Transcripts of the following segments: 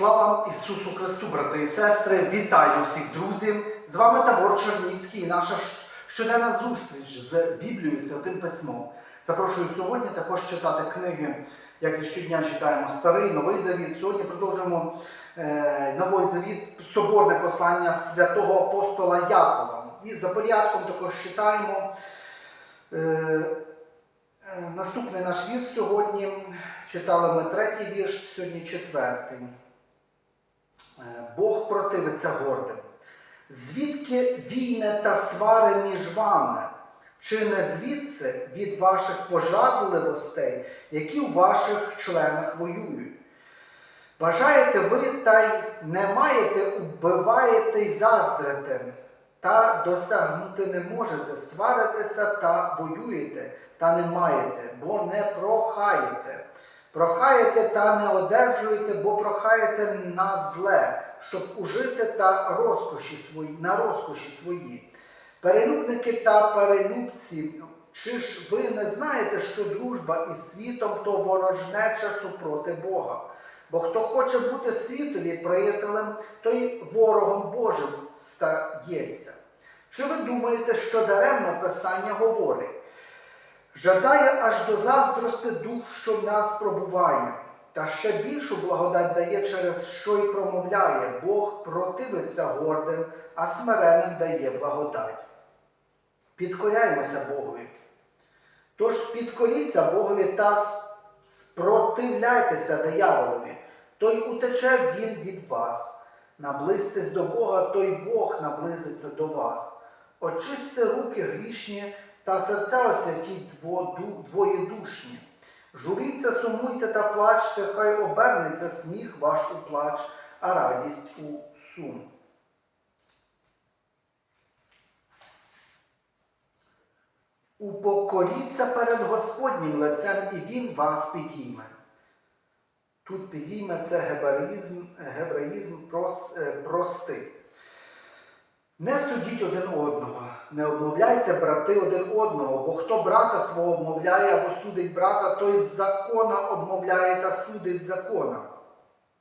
Слава Ісусу Христу, брати і сестри! Вітаю всіх друзів! З вами Табор Чернівський і наша щоденна зустріч з Біблією Святим Письмом. Запрошую сьогодні також читати книги, як і щодня читаємо Старий, Новий Завіт. Сьогодні продовжуємо е, Новий Завіт, соборне послання святого апостола Якова. І за порядком також читаємо. Е, е, Наступний наш вірш сьогодні читали ми третій вірш, сьогодні четвертий. Е, Бог противиться гордим. Звідки війни та свари між вами? Чи не звідси від ваших пожадливостей, які у ваших членах воюють? Бажаєте ви та й не маєте, убиваєте й заздрите, та досягнути не можете, сваритеся та воюєте, та не маєте, бо не прохаєте. Прохаєте та не одержуєте, бо прохаєте на зле, щоб ужити та розкоші свої, на розкоші свої. Перелюбники та перелюбці, чи ж ви не знаєте, що дружба із світом то ворожнеча супроти Бога? Бо хто хоче бути світові приятелем, той ворогом Божим стається. Чи ви думаєте, що даремне Писання говорить? Жадає аж до заздрости дух, що в нас пробуває, та ще більшу благодать дає, через що й промовляє. Бог противиться гордим, а смиренним дає благодать. Підкоряємося Богові. Тож підкоріться Богові та спротивляйтеся дияволові, той утече він від вас. Наблизьтесь до Бога, той Бог наблизиться до вас. Очисти руки грішні та серця освятіть двоєдушні. Журіться, сумуйте та плачте, хай обернеться сміх ваш у плач, а радість у сум. Упокоріться перед Господнім лицем, і Він вас підійме. Тут підійме це гебраїзм, гебраїзм прос, е, простий. Не судіть один одного, не обмовляйте брати один одного, бо хто брата свого обмовляє або судить брата, той з закона обмовляє та судить закона.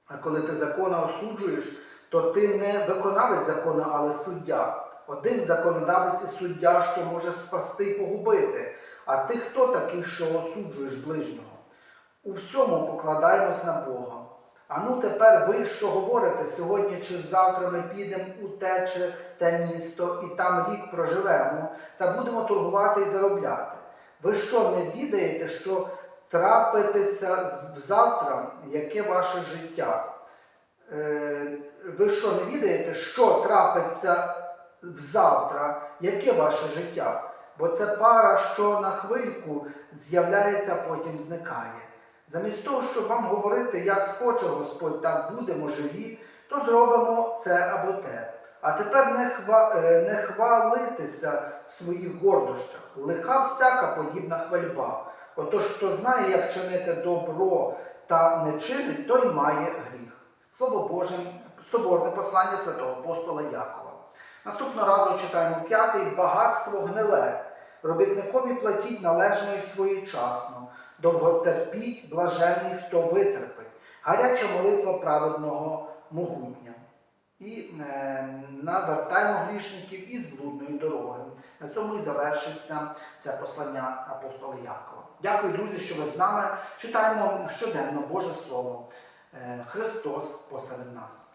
А коли ти закона осуджуєш, то ти не виконавець закону, але суддя. Один законодавець і суддя, що може спасти і погубити. А ти хто такий, що осуджуєш ближнього? У всьому покладаємось на Бога. А ну тепер ви що говорите сьогодні чи завтра ми підемо у те чи те місто і там рік проживемо та будемо торгувати і заробляти. Ви що не відаєте, що трапитеся з- завтра, яке ваше життя? Е, ви що не відаєте, що трапиться завтра, яке ваше життя? Бо це пара, що на хвильку з'являється, а потім зникає. Замість того, щоб вам говорити, як схоче Господь, так будемо живі, то зробимо це або те. А тепер не, хва, е, не хвалитися в своїх гордощах. Лиха всяка подібна хвальба. Отож, хто знає, як чинити добро та не чинить, той має гріх. Слово Боже, соборне послання святого апостола Якова. Наступного разу читаємо п'ятий багатство гниле. Робітникові платіть належно і своєчасно. Довготерпіть, блаженний, хто витерпить. Гаряча молитва праведного могутня. І е, навертаємо грішників із блудної дороги. На цьому і завершиться це послання апостола Якова. Дякую, друзі, що ви з нами. Читаємо щоденно Боже Слово. Е, Христос посеред нас.